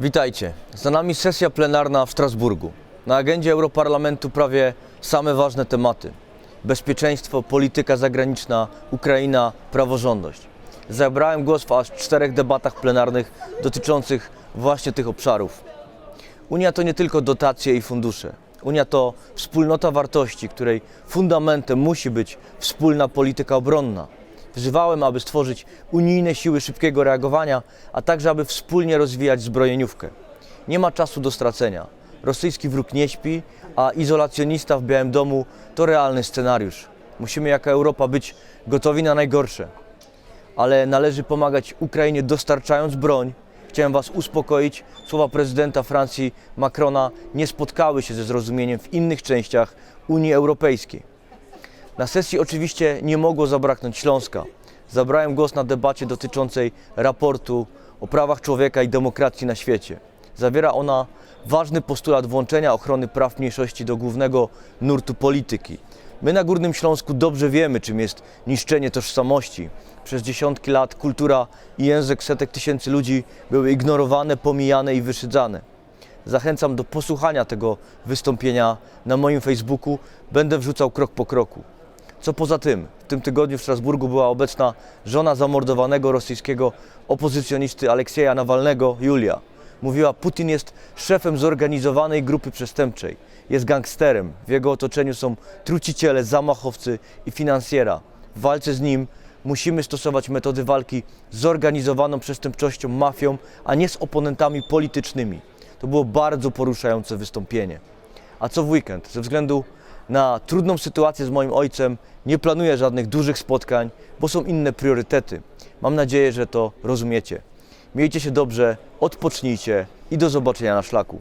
Witajcie. Za nami sesja plenarna w Strasburgu. Na agendzie Europarlamentu prawie same ważne tematy: bezpieczeństwo, polityka zagraniczna, Ukraina, praworządność. Zabrałem głos w aż czterech debatach plenarnych dotyczących właśnie tych obszarów. Unia to nie tylko dotacje i fundusze. Unia to wspólnota wartości, której fundamentem musi być wspólna polityka obronna. Wzywałem, aby stworzyć unijne siły szybkiego reagowania, a także aby wspólnie rozwijać zbrojeniówkę. Nie ma czasu do stracenia. Rosyjski wróg nie śpi, a izolacjonista w Białym Domu to realny scenariusz. Musimy jako Europa być gotowi na najgorsze ale należy pomagać Ukrainie dostarczając broń. Chciałem Was uspokoić. Słowa prezydenta Francji Macrona nie spotkały się ze zrozumieniem w innych częściach Unii Europejskiej. Na sesji oczywiście nie mogło zabraknąć Śląska. Zabrałem głos na debacie dotyczącej raportu o prawach człowieka i demokracji na świecie. Zawiera ona ważny postulat włączenia ochrony praw mniejszości do głównego nurtu polityki. My na Górnym Śląsku dobrze wiemy, czym jest niszczenie tożsamości. Przez dziesiątki lat kultura i język setek tysięcy ludzi były ignorowane, pomijane i wyszydzane. Zachęcam do posłuchania tego wystąpienia na moim Facebooku. Będę wrzucał krok po kroku. Co poza tym, w tym tygodniu w Strasburgu była obecna żona zamordowanego rosyjskiego opozycjonisty Aleksieja Nawalnego, Julia. Mówiła, Putin jest szefem zorganizowanej grupy przestępczej. Jest gangsterem. W jego otoczeniu są truciciele, zamachowcy i finansjera. W walce z nim musimy stosować metody walki z zorganizowaną przestępczością, mafią, a nie z oponentami politycznymi. To było bardzo poruszające wystąpienie. A co w weekend? Ze względu na trudną sytuację z moim ojcem nie planuję żadnych dużych spotkań, bo są inne priorytety. Mam nadzieję, że to rozumiecie. Miejcie się dobrze, odpocznijcie i do zobaczenia na szlaku.